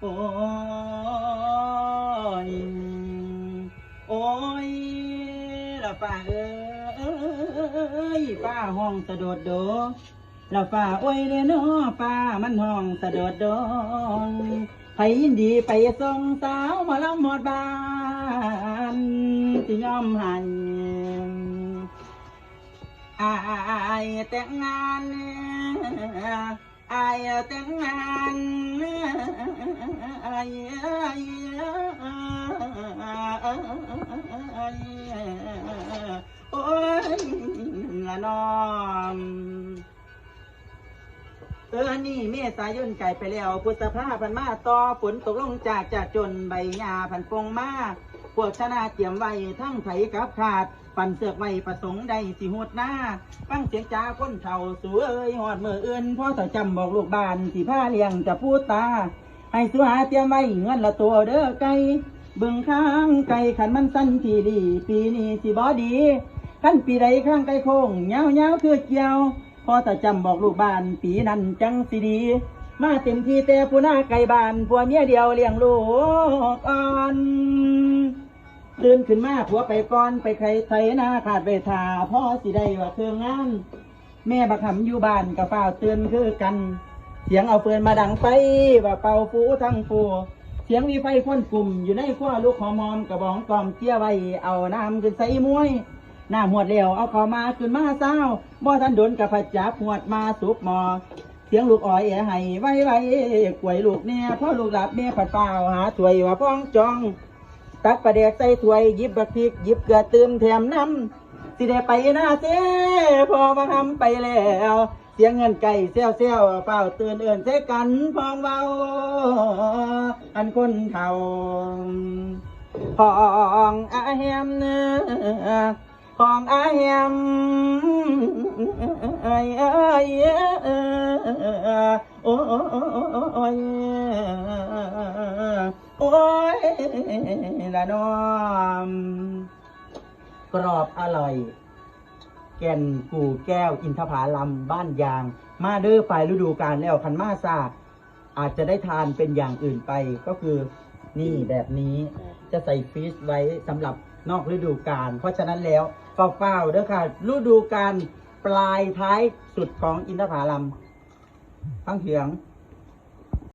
โอ้ยโอ้ยละฝ่าเอ้ยป้าห้องสะโดดโดละฝ่าโอ้ยเด้อเนาะป้ามันห้องสะโดดโดงไปยินดีไปส่งสาวมาลำหมดบ้านสิยอมให้อายแต่งงาน อายแต่งงานอายโอ้ยละน้อ เออนี่เมษายนไก่ไปแล้วพุทธภาพันมาต่อฝนตกลงจากจากจนใบหญ้าพันปงมาพวกชนะเตรียมไว้ทั้งไผกับขาด ปั่นเสือกไว้ประสงค์ใดสิหดหน้าฟังเสียงจ้าคนเฒ่าสวยหอดมืออื่นพ่อต่อจำบอกลูกบ้านสิผ้าเลี้ยงจะพูดตา ให้สุหาเตรียมไว้เงินละตัวเด้อไก่เบึงข้างไก่ขันมันสั้นทีดี ปีนี้สิบอดีขั้นปีใดข้างไก่โค้งเงาเงาคือเกี่ยว พอแต่จำบอกลูกบ้านปีนั้นจังสิดี มาเต็มที่แต่ผู้หน้าไก่บ้านผัวเมียเดียวเลี้ยงลูกอ่อนตื่นขึ้นมาผัวไปก่อนไปไข่ไถนาขาดไปทาพ่อสิได้ว่าเครื่องงาน แม่บักหำอยู่บ้านกับเฝ้าเตือนคือกัน เสียงเอาเฟืนมาดังไปว่าเป่าฟูทั้งฟูเสียงมีไฟพ่นกลุ่มอยู่ในขั้วลูกหอมอมกระบองกล่อมเจี้ยไว้เอาน้ำขึ้นใส่มวย หน้าหวดเร็วเอาเข้ามาขึ้นมาเศร้าบ่ทันโดนกับผัดจับหวดมาสุบหมอ เสียงลูกอ้อยให้ไว้ไว้กวยลูกเนี่ยพ่อลูกหลับแม่ผัดเปล่าหาถวยว่าพ้องจอง ตักประเดกใส่ถวยยิบบักพริกยิบเกลือเติมแถมน้ำสิได้ไปหน้าเสียพอมาทำไปแล้วเสียงเงินไก่เซี่ยวเซี่ยวเฝ้าเตื่นเอื่นเสกันพองเบาอันคนเฒ่าพองอาแฮมเนื้อ พองอาแฮมเอ้ยเอ้เอ้ยโอ้ยโอ้ยละน้อมกรอบอร่อย แก่นกูแก้วอินทผาลัมบ้านยาง มาเด้อไปฤดูกาลแล้วคันมาซาอาจจะได้ทานเป็นอย่างอื่นไปก็คือ นี่แบบนี้จะใส่ฟรีซไว้สำหรับนอกฤดูกาลเพราะฉะนั้นแล้วเฝ้าๆเด้อค่ะฤดูกาลปลายท้ายสุดของอินทผลัมฟังเสียง